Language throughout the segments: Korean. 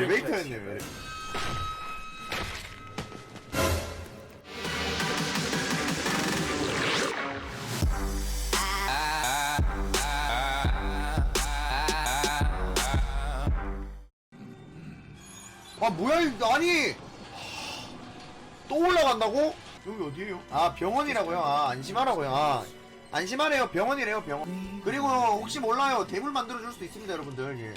엘리베이터였네요. 엘리- 아 뭐야 이거 아니 또 올라간다고? 여기 어디에요? 아 병원이라고요? 아 안심하라고요? 아 안심하래요 병원이래요 병원 그리고 혹시 몰라요 대물 만들어줄 수도 있습니다 여러분들 예.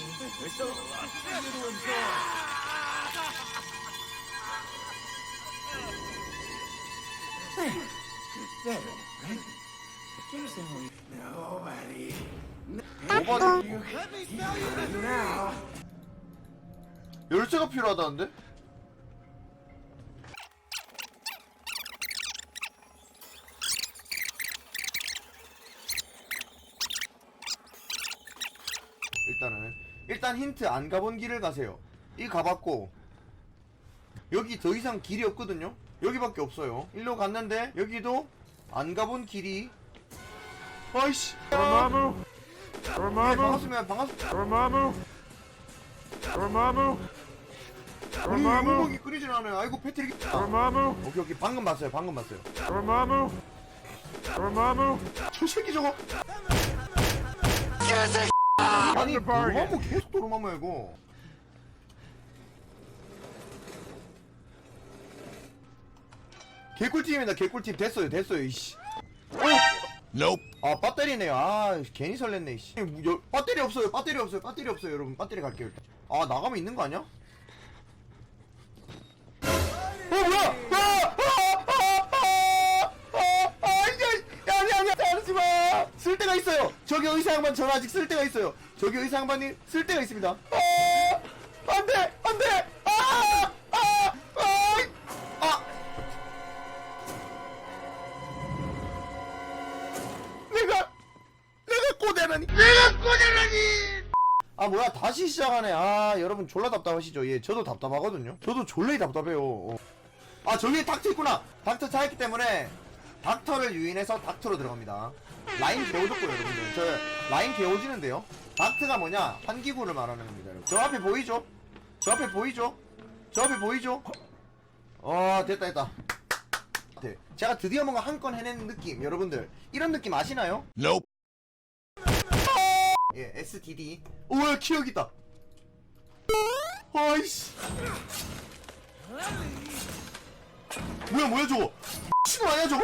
열쇠가 필요하다는데? 일단은 일단 힌트 안 가본 길을 가세요. 이 가봤고 여기 더 이상 길이 없거든요. 여기밖에 없어요. 일로 갔는데 여기도 안 가본 길이 아이씨. 네, Dormammu! 반갑습니다. 반갑습니다. Dormammu! Dormammu! 우리! 우복이 끓이질 않아요. 아이고 패트릭. 아, Dormammu! 오케이 오케이 방금 봤어요. 방금 봤어요. Dormammu! Dormammu! 저 새끼 저거. 아니 도로마무 계속 도로마무 이거. 개꿀팀입니다. 개꿀팀 됐어요. 됐어요. 이씨. 어? 아 배터리네요. 아 괜히 설렜네. 이씨. 여- 배터리 없어요. 배터리 없어요. 배터리 없어요. 여러분 배터리 갈게요. 일단. 아 나가면 있는 거 아니야? 어 뭐야? 아! 아! 아! 아! 아! 아! 야! 아니 아니 하지 마. 쓸 데가 있어요. 저기 의사 양반 저 아직 쓸 데가 있어요. 저기 의사 양반이 쓸 데가 있습니다. 아! 안 돼 안 돼. 아! 아! 아! 아! 내가 내가 꼬대라니. 내가 꼬대라니. 아 뭐야 다시 시작하네 아 여러분 졸라 답답하시죠 예 저도 답답하거든요 저도 졸라 답답해요 어. 아 저기에 닥터 있구나 닥터 차있기 때문에 닥터를 유인해서 닥터로 들어갑니다 라인 개오졌고요 여러분들 저 라인 개오지는데요 닥터가 뭐냐 환기구를 말하는 겁니다 여러분. 저 앞에 보이죠 저 앞에 보이죠 저 앞에 보이죠 어 됐다 됐다 네, 제가 드디어 뭔가 한 건 해낸 느낌 여러분들 이런 느낌 아시나요? 예, SDD. 오야 기억 있다. 아이씨. 뭐야 뭐야 저거? 미친 거 아니야 저거?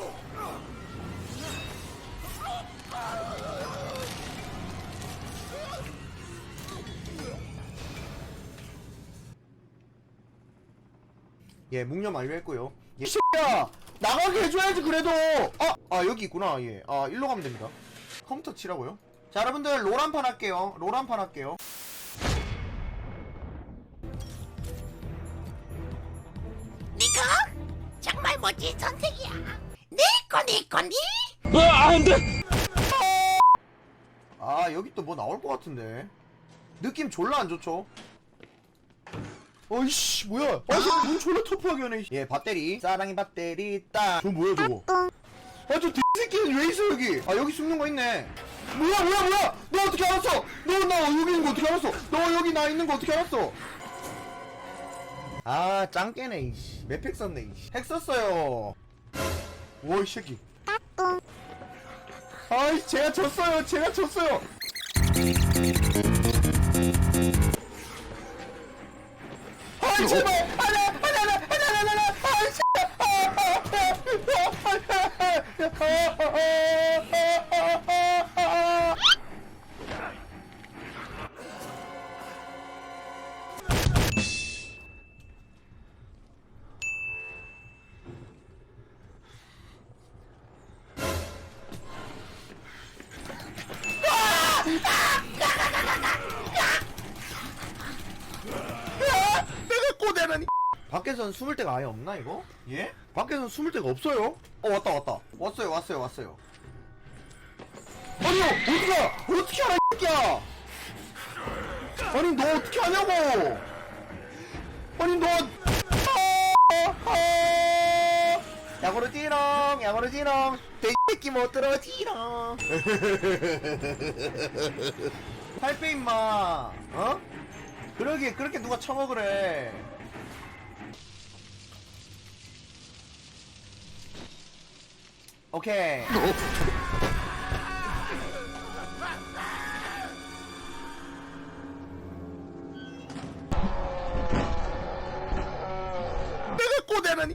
예 묵념 완료했고요. 예. X야 나가게 해줘야지 그래도. 아, 아 여기 있구나. 예아 일로 가면 됩니다. 컴퓨터 치라고요? 자 여러분들 롤 한 판 할게요. 롤 한 판 할게요. 니가 정말 멋진 선택이야. 니꺼 니꺼 니. 아 여기 또 뭐 나올 것 같은데. 느낌 졸라 안 좋죠 어이씨 뭐야? 아문 졸라 터프하게 하네 예 배터리. 사랑의 배터리 딱저 뭐야 저거? 아저 새끼는 왜 있어 여기? 아 여기 숨는 거 있네. 뭐야 뭐야 뭐야? 너 어떻게 알았어? 너 나 여기 있는 거 어떻게 알았어? 너 여기 나 있는 거 어떻게 알았어? 아 짱깨네 이씨. 맵팩 썼네 이씨. 핵 썼어요. 오이 새끼. 아이 제가 졌어요 제가 졌어요 밖에서는 숨을 데가 아예 없나 이거? 예? 밖에서는 숨을 데가 없어요? 어 왔다 왔다 왔어요 왔어요 왔어요 아니요 어디가 어떻게 알아 이 새끼야 아니 너 어떻게 하냐고 아니 너 아, 아. 야구로 찌렁 야구로 찌렁 돼지새끼 못 들어 찌렁 살빼 임마 어? 그러게 그렇게 누가 처먹으래 오케이 내가 꼬대라니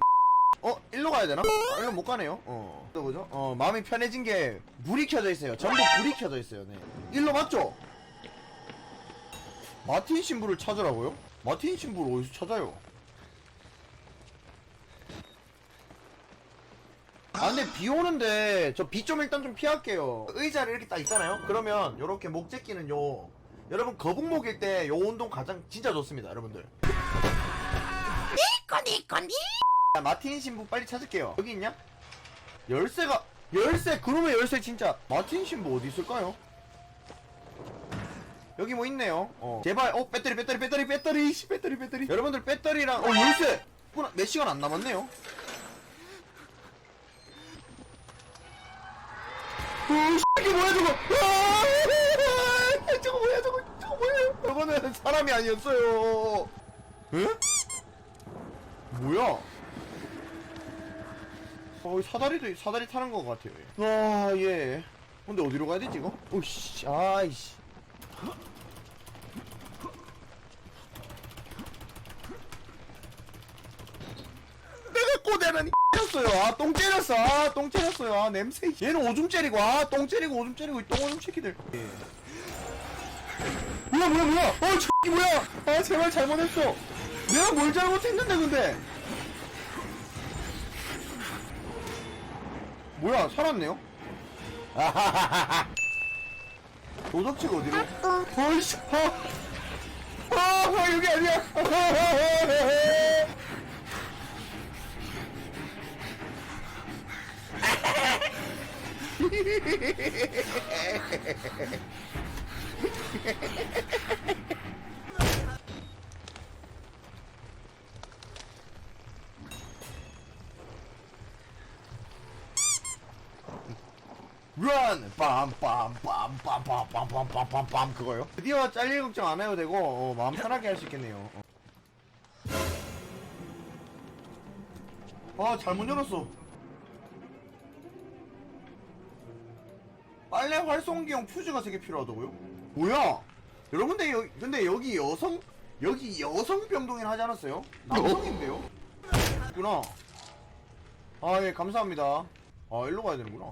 어? 일로 가야 되나? 아, 일로 못 가네요 어 또 그죠? 어 마음이 편해진 게 불이 켜져 있어요 전부 불이 켜져 있어요 네 일로 맞죠? 마틴 신부를 찾으라고요? 마틴 신부를 어디서 찾아요? 아 근데 비 오는데 저 비 좀 일단 좀 피할게요. 의자를 이렇게 딱 있잖아요? 그러면 요렇게 목 제끼는 요 여러분 거북목일 때 요 운동 가장 진짜 좋습니다 여러분들. 니꺼 니꺼 니 자, 마틴 신부 빨리 찾을게요. 여기 있냐? 열쇠가 열쇠 그놈의 열쇠 진짜. 마틴 신부 어디 있을까요? 여기 뭐 있네요. 어 제발 어 배터리 배터리 배터리 배터리 씨 배터리 배터리. 여러분들 배터리랑 어 열쇠! 몇 시간 안 남았네요 어, 씨, 이게 뭐야 저거? 아, 저거 뭐야 저거? 저거 뭐야? 저거는 사람이 아니었어요. 에? 뭐야? 어, 사다리도 사다리 타는 것 같아요. 얘. 아 예. 근데 어디로 가야 되지 이거? 오씨, 아이씨. 내가 꼬대 는 였어요. 아, 똥 때렸어. 아, 똥 때렸어요. 아, 냄새. 얘는 오줌 때리고, 아, 똥 때리고, 오줌 때리고, 이 똥오줌 새끼들. 예. 뭐야, 뭐야, 뭐야. 어, 저 X 뭐야. 아, 제발 잘못했어. 내가 뭘 잘못했는데, 근데. 뭐야, 살았네요? 아하하하하. 도덕치가 어디로? 어이씨, 아. 아, 아, 여기 아니야. 아하하하하. 런! 빰빰빰빰빰빰빰빰빰빰 그거요? 드디어 잘릴 걱정 안 해도 되고 어, 마음 편하게 할 수 있겠네요 어. 아 잘못 열었어 빨래 활송기용 퓨즈가 3개 필요하다고요? 뭐야? 여러분들 여, 근데 여기 여성 여기 여성 병동이라 하지 않았어요? 남성인데요? 구나 아 예 감사합니다 아 일로 가야 되는구나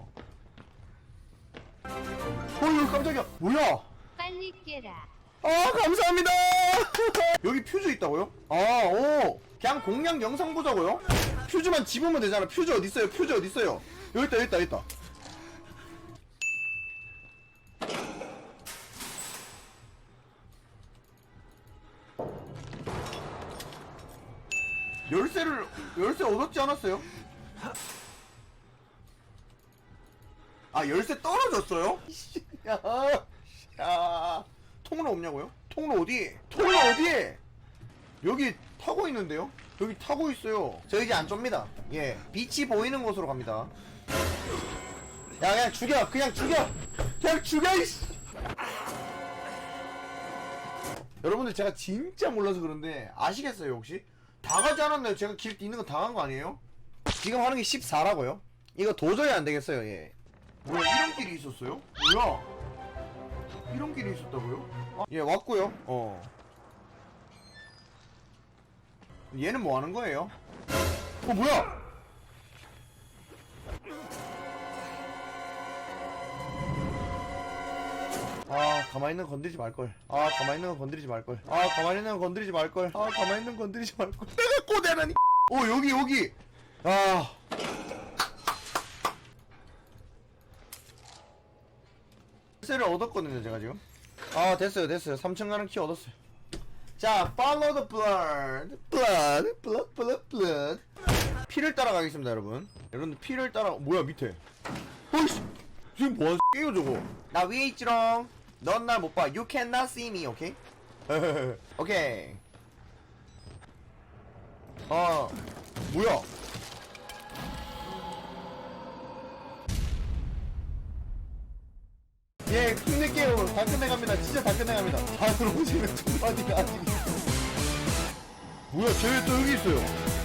어이 깜짝이야 뭐야 빨리 깨라. 아 감사합니다 여기 퓨즈 있다고요? 아오 그냥 공략 영상 보자고요? 퓨즈만 집으면 되잖아 퓨즈 어딨어요 퓨즈 어딨어요 여기 있다 여기 있다 여기 있다 열쇠 얻었지 않았어요? 아 열쇠 떨어졌어요? 야, 야 통로 없냐고요? 통로 어디? 통로 어디에? 여기 타고 있는데요? 여기 타고 있어요. 저 이제 안 좁니다. 예, 빛이 보이는 곳으로 갑니다. 야, 그냥 죽여, 그냥 죽여, 그냥 죽여. 이씨. 여러분들 제가 진짜 몰라서 그런데 아시겠어요 혹시? 다 가지 않았나요? 제가 길 있는 거 다 간 거 아니에요? 지금 하는 게 14라고요? 이거 도저히 안 되겠어요, 예. 뭐야, 이런 길이 있었어요? 뭐야? 이런 길이 있었다고요? 아, 예, 왔고요. 어. 얘는 뭐 하는 거예요? 어, 뭐야? 가만히 있는 거 건드리지 말걸. 아, 가만히 있는 거 건드리지 말걸. 아, 가만히 있는 거 건드리지 말걸. 아, 가만히 있는 거 건드리지 말걸. 내가 꼬대라니. 어, 여기, 여기. 아. 열쇠를 얻었거든요, 제가 지금. 아, 됐어요, 됐어요. 3층 가는 키 얻었어요. 자, follow the blood, blood, blood, blood, blood. 피를 따라가겠습니다, 여러분. 여러분 피를 따라 뭐야 밑에? 어이씨, 지금 뭐하는 X예요 저거? 나 위에 있지롱. 넌 날 못 봐. You cannot see me, 오케이? 오케이. 아, 뭐야? 예, 힘낼게요. 다 끝내 갑니다. 진짜 다 끝내 갑니다. 다 들어오시면 두 마디가 아직 있어. 뭐야, 쟤또 여기 있어요.